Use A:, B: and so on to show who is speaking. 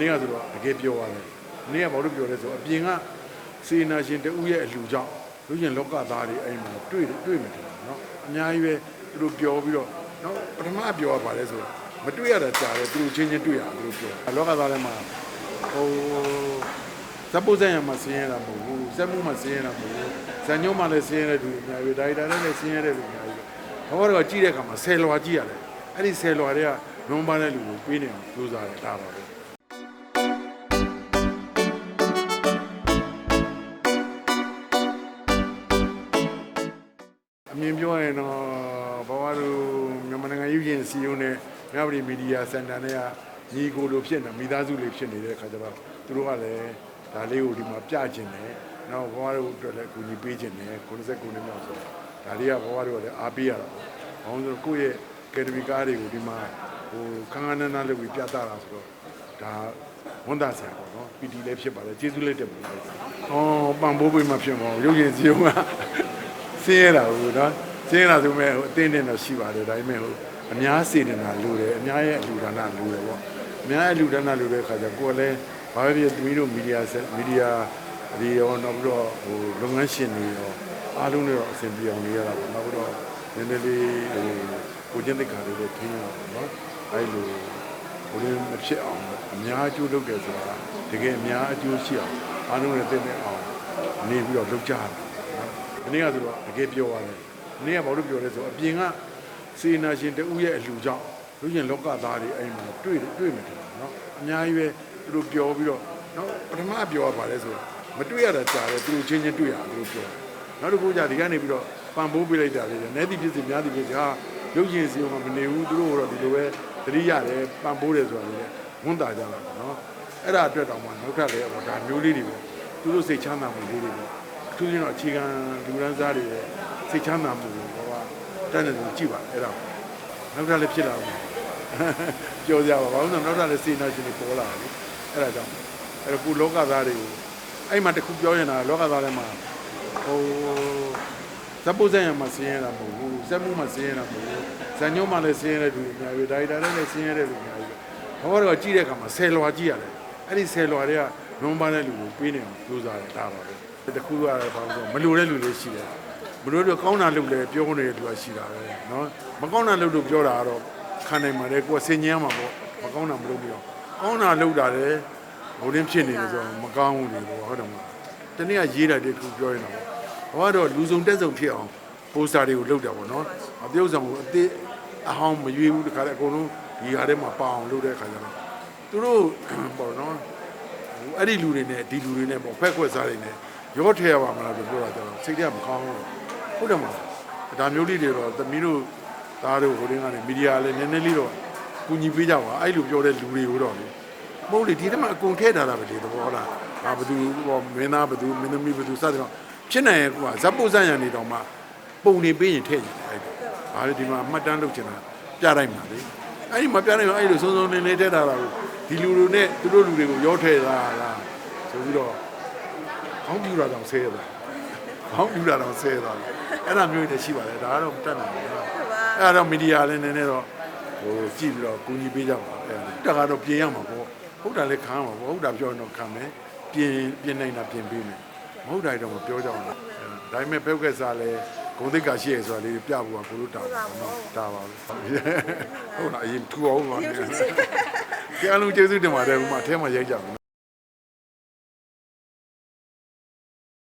A: နေ့ကဆိုတော့တကယ်ပြောရတယ်မနေ့ကဘာလို့ပြောလဲဆိုအပြင်ကစေနာရှင်တူရဲ့အလှကြောင့်လူရှင်လောကသားတွေအဲ့မှာတွေ့တွေ့မယ်ထင်တယ်နော်အများကြီးပဲသူတို့ပြောပြီးတော့နော်ပထမပြောရပါလဲဆိုမတွေ့ရတာကြားတယ်သူတို့ချင်းချင်းတွေ့ရသူတို့ပြောလောကသားထဲမှာဟိုဇပ်ပုဇ္ဇံရမှာဆင်းရဲတာမဟုတ်ဘူးဇက်မှုမှာဆင်းရဲတာမဟုတ်ဘူးဇန်ညုံမှာလည်းဆင်းရဲတဲ့လူအများကြီးဒါရိုက်တာလည်းဆင်းရဲတဲ့လူအများကြီးပဲဘာလို့တော့ကြည့်တဲ့အခါမှာဆယ်လွာကြည့်ရတယ်အဲ့ဒီဆယ်လွာတွေကလွန်ပါတဲ့လူကိုပေးနေအောင်ကြိုးစားတယ်ဒါပါပဲ မြင်ပြောရရင်တော့ဘဝတို့မြန်မာနိုင်ငံယူရင်စီယုံနဲ့မြဝတီမီဒီယာစင်တာနဲ့ကညီကိုလိုဖြစ်နေမိသားစုလေးဖြစ်နေတဲ့ခါကျတော့သူတို့ကလည်းဒါလေးကိုဒီမှာပြကျင်တယ်။နောက်ဘဝတို့အတွက်လည်းကူညီပေးကျင်တယ်99နှစ်မြောက်ဆိုတော့ဒါလေးကဘဝတို့ကလည်းအားပေးရတာ။ဘာလို့လဲဆိုတော့ကိုယ့်ရဲ့ကယ်ဒမီကားတွေကိုဒီမှာဟိုခန်းခန်းနားနားလေးပြီးပြသတာဆိုတော့ဒါဝန်တာဆရာပေါ့နော်။ PD လည်းဖြစ်ပါလေကျေးဇူးလေးတင်ပါတယ်။ဟောပံပိုးပေးမှဖြစ်မှာရုပ်ရင်စီယုံကဆ င်းရဲတာဟုတ်နော်ဆင်းရဲတာဆိုမဲ့ဟိုအတင်းနဲ့တော့ရှိပါတယ်ဒါပေမဲ့ဟိုအများစေတနာလိုတယ်အများရဲ့အလူဒါနလိုတယ်ပေါ့အများရဲ့အလူဒါနလိုတဲ့ခါကျကိုယ်လည်းဘာပဲဖြစ်သမီးတို့မီဒီယာဆက်မီဒီယာဒီရောနောက်ပြီးတော့ဟိုလုပ်ငန်းရှင်တွေရောအားလုံးတွေတော့အဆင်ပြေအောင်နေရတာပေါ့နောက်ပြီးတော့နည်းနည်းလေးဟိုကိုကျင့်သိက္ခာလေးတွေထင်းရတာပေါ့နော်အဲလိုဘယ်လိုမဖြစ်အောင်အများအကျိုးလုပ်တယ်ဆိုတာတကယ်အများအကျိုးရှိအောင်အားလုံးနဲ့တည်တဲ့အောင်နေပြီးတော့လုပ်ကြရတာနော် ဒီနေ့ကဆိုတော့တကယ်ပြောရတယ်ဒီနေ့ကဘာလို့ပြောလဲဆိုအပြင်ကစေနာရှင်တူရဲ့အလှကြောင့်လူရှင်လောကသားတွေအဲ့မှာတွေ့တွေ့မယ်ထင်တယ်နော်အများကြီးပဲသူတို့ပြောပြီးတော့နော်ပထမပြောရပါလဲဆိုမတွေ့ရတာကြားတယ်သူတို့ချင်းချင်းတွေ့ရသူတို့ပြောနောက်တစ်ခုကျဒီကနေပြီးတော့ပံပိုးပေးလိုက်တာလေနဲတိဖြစ်စီများတိဖြစ်စီဟာရုပ်ရှင်စီကမနေဘူးသူတို့ကတော့ဒီလိုပဲသတိရတယ်ပံပိုးတယ်ဆိုတာလေဝန်တာကြတာနော်အဲ့ဒါအတွက်တောင်မှနောက်ထပ်လည်းဟောဒါမျိုးလေးတွေပဲသူတို့စိတ်ချမ်းသာမှုလေးတွေပဲအထူး သဖြင့်တော့အခြေခံလူရန်စားတွေရဲ့စိတ်ချမ်းသာမှုကိုဘာကတန်းနေလို့ကြည့်ပါအဲ့ဒါနောက်ထပ်လည်းဖြစ်လာအောင်ပြောကြပါဘာလို့လဲနောက်ထပ်လည်းစေနာရှင်တွေပေါ်လာတယ်အဲ့ဒါကြောင့်အဲ့တော့ခုလောကသားတွေကိုအဲ့မှာတခုပြောရင်တော့လောကသားတွေမှာဟိုဇပ်ပုဇ္ဇံရမှာဆင်းရဲတာမဟုတ်ဘူးဇက်မှုမှာဆင်းရဲတာမဟုတ်ဘူးဇန်ညုံမှာလည်းဆင်းရဲတဲ့လူအများကြီးဒါရိုက်တာလည်းဆင်းရဲတဲ့လူအများကြီးဘာလို့တော့ကြည့်တဲ့အခါမှာဆယ်လွာကြည့်ရတယ်အဲ့ဒီဆယ်လွာတွေက လွန်ပါတဲ့လူကိုပေးနေအောင်ကြိုးစားတယ်ဒါပါပဲ တခုကတော့ဘာလို့ဆိုမလိုတဲ့လူတွေရှိတယ်မလိုတော့ကောင်းတာလုပ်လဲပြောနေတဲ့လူကရှိတာပဲเนาะမကောင်းတာလုပ်လို့ပြောတာကတော့ခံနိုင်မှာလေကိုယ်ဆင်ញမ်းမှာပေါ့မကောင်းတာမလုပ်ပြီးတော့ကောင်းတာလုပ်တာလေဘိုးရင်းဖြစ်နေလို့ဆိုတော့မကောင်းဘူးလေပေါ့ဟုတ်တယ်မလားတနေ့ကရေးတာတည်းခုပြောရင်တော့ဘာတော့လူစုံတက်စုံဖြစ်အောင်ပိုစတာတွေကိုလုပ်တာပေါ့เนาะအပြုတ်ဆောင်ကိုအသေးအဟောင်းမရွေးဘူးတခါတည်းအကုန်လုံးဒီဟာထဲမှာပအောင်လုပ်တဲ့ခါကျတော့သူတို့ပေါ့เนาะ ဟိုအဲ့ဒီလူတွေနဲ့ဒီလူတွေနဲ့ပေါ့ဖက်ခွက်စားတွေနဲ့ရောထဲရပါမလားလို့ပြောတာကြတော့စိတ်ထဲကမကောင်းဘူးဟုတ်တယ်မလားဒါမျိုးလေးတွေတော့သမီးတို့သားတို့ဟိုတင်းကနေမီဒီယာလည်းနည်းနည်းလေးတော့ကူညီပေးကြပါအဲ့လိုပြောတဲ့လူတွေကိုတော့လေမဟုတ်လေဒီထဲမှာအကုန်ထည့်ထားတာပဲလေသဘောလားအာဘသူဟောမင်းသားဘသူမင်းသမီးဘသူစသဖြင့်ဖြစ်နိုင်ရဲ့ကွာဇက်ပုဇ္ဇံရံနေတော့မှပုံနေပေးရင်ထည့်ကြတယ်အဲ့ဒါဒါလေဒီမှာအမှတ်တမ်းလုပ်ချင်တာပြတိုင်းပါလေအဲ့ဒီမပြနိုင်ဘူးအဲ့လိုစုံစုံလင်းလင်းထည့်ထားတာကို ဒီလူတွေနဲ့သူတို့လူတွေကိုရောထည့်တာလားဆိုပြီးတော့ခေါင်းပြူတာတောင်ဆဲရတာခေါင်းပြူတာတောင်ဆဲရတာအဲ့ဒါမျိုးတွေရှိပါတယ်ဒါကတော့မတက်နိုင်ဘူးနော်အဲ့ဒါတော့မီဒီယာလည်းနည်းနည်းတော့ဟိုကြည့်ပြီးတော့ကူညီပေးကြပါအဲ့ဒါတက်ကတော့ပြင်ရမှာပေါ့ဟုတ်တာလည်းခံရမှာပေါ့ဟုတ်တာပြောရင်တော့ခံမယ်ပြင်ပြင်နိုင်တာပြင်ပေးမယ်မဟုတ်တာတော့မပြောကြအောင်ဒါပေမဲ့ဘဲဥက္ကစားလည်းဂုံတိတ်ကရှိရဆိုတာလေးပြဖို့ကကိုလို့တာပါနော်ဒါပါပဲဟုတ်လားအရင်ထူအောင်ပါ
B: ရုပ်
A: နဲ့
B: ရှင်ချင်း
A: ကြအားလုံးကျေးဇူးတင်ပါတယ်ဥမာအထဲမှာရိုက်ကြမယ်